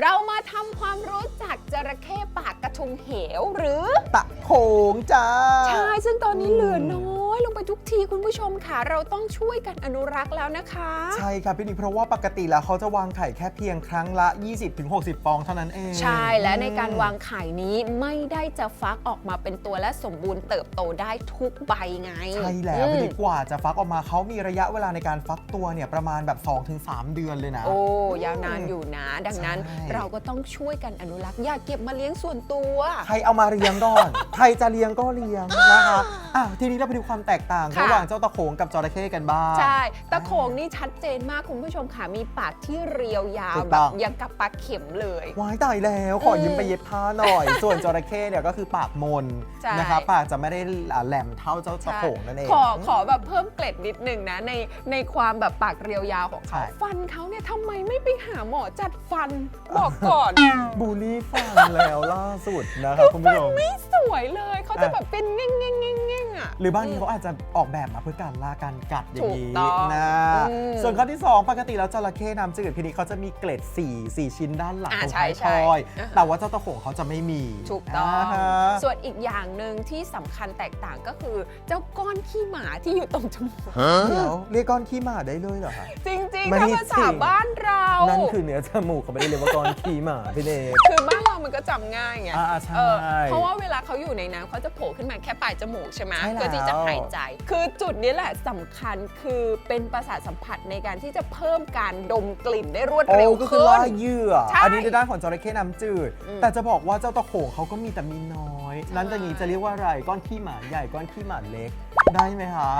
เรามาทำความรู้จักจระเข้ปากกระทุงเหวหรือ ตะโขงจ้า ใช่ ซึ่งตอนนี้เหลือน้อย ลงไปทุกทีคุณผู้ชมค่ะ เราต้องช่วยกันอนุรักษ์แล้วนะคะ ใช่ครับพี่นิกเพราะว่าปกติแล้วเขาจะวางไข่แค่เพียงครั้งละ 20-60 ฟองเท่านั้นเองใช่และในการวางไข่นี้ไม่ได้จะฟักออกมาเป็นตัวและสมบูรณ์เติบโตได้ทุกใบไงใช่แล้วอืมพี่นิกกว่าจะฟักออกมาเขามีระยะเวลาในการฟักตัวเนี่ยประมาณแบบ 2-3 เดือนเลยนะ โอ้ยาวนานอยู่นะ ดังนั้นใช่เราก็ต้องช่วยกันอนุรักษ์อย่าเก็บมาเลี้ยงส่วนตัว ใครเอามาเลี้ยงก่อน ใครจะเลี้ยงก็เลี้ยงนะคะอะทีนี้เราไปดูความแตกต่างค่ะ ระหว่างเจ้าตะโขงกับจระเข้กันบ้าง ใช่ ตะโขงนี่ชัดเจนมากคุณผู้ชมค่ะ มีปากที่เรียวยาวถูกแบต้บองยังกับปลาเข็มเลย ว้ายตายแล้วขอยืมไปเย็บผ้าหน่อย ส่วนจระเข้เนี่ยก็คือปากมนใช่ นะคะปากจะไม่ได้แหลมเท่าเจ้าตะโขงนั่นเอง ขอขอแบบเพิ่มเกล็ดนิดนึงนะในในความแบบปากเรียวยาวของเขา ใช่ ฟันเขาเนี่ยทำไมไม่ไปหาหมอจัดฟันบอกก่อน บูลลี่ฟันแล้วล่าสุดนะครับคุณผู้ชม ไม่สวยเลยเขาจะแบบเป็นเง่งเง่งเง่งเง่ง อะ หรือบางทีเขาอาจจะออกแบบมาเพื่อการล่าการกัดอย่างถูนี้กต้องนะอืมส่วนข้อที่ 2 ปกติแล้วจระเข้น้ำจืดพินิจเขาจะมีเกล็ด4 4 ชิ้นด้านหลังอ่าตรงใช่ท้ายใช่ทอยอ่าฮะแต่ว่าเจ้าตะโขงเขาจะไม่มีถูกต้องาฮะ ส่วนอีกอย่างหนึ่งที่สำคัญแตกต่างก็คือ เจ้าก้อนขี้หมาที่อยู่ตรงจมูก เดี๋ยวเรียกก้อนขี้หมาได้เลยเหรอคะ จริง ไม่ๆถ้าภาษาจริงบ้านเรา นั่นคือเนื้อจมูกเขาไม่ได้เรียกว่าก้อนขี้หมาพี่เนกคือบ้านเรามันก็จำง่ายไงอ่าใช่เออเพราะว่าเวลาเขาอยู่ในน้ำเขาจะโผล่ขึ้นมาแค่ปลายจมูกใช่ไหมใช่แล้ว เพื่อที่จะหายใจ คือจุดนี้แหละสำคัญคือเป็นประสาทสัมผัสในการที่จะเพิ่มการดมกลิ่นได้รวดโอ้เร็วก็คือขึ้ล่าน เหยื่อ ใช่อันนี้ในด้านของจระเข้น้ำจืด อืม แต่จะบอกว่าเจ้าตะโขงเขาก็มีแต่มีน้อยใช่นั้นจะนี้จะเรียกว่าอะไร ก้อนขี้หมาใหญ่ ก้อนขี้หมาเล็ก ได้ไหมคะ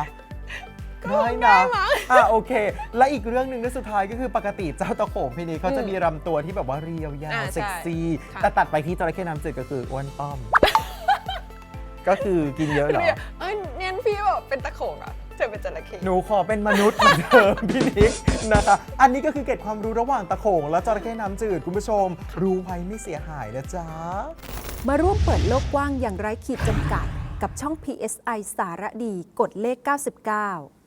ได้ได้นะมั้งอะโอเค และอีกเรื่องหนึ่งที่สุดท้ายก็คือปกติเจ้าตะโขงพี่นี้เขาจะอืมมีลำตัวที่แบบว่าเรียวยาวอ่าเซ็กซี่ค่ะ แต่ตัดไปที่จระเข้น้ำจืดก็คืออ้วนป้อม ก็คือกินเยอะเหรอเรียกเอ้ยเนียนพี่แบบเป็นตะโขงเหรอะเธอเป็นจระเข้หนูขอเป็นมนุษย์เหมือนเดิม พี่นิกนะคะ อันนี้ก็คือเกร็ดความรู้ระหว่างตะโขงและจระเข้น้ำจืดคุณผู้ชม รู้ไว้ไม่เสียหายนะจ๊ะ มาร่วมเปิดโลกกว้างอย่างไร้ขีดจำกัด กับช่อง PSI สารดีกดเลข 99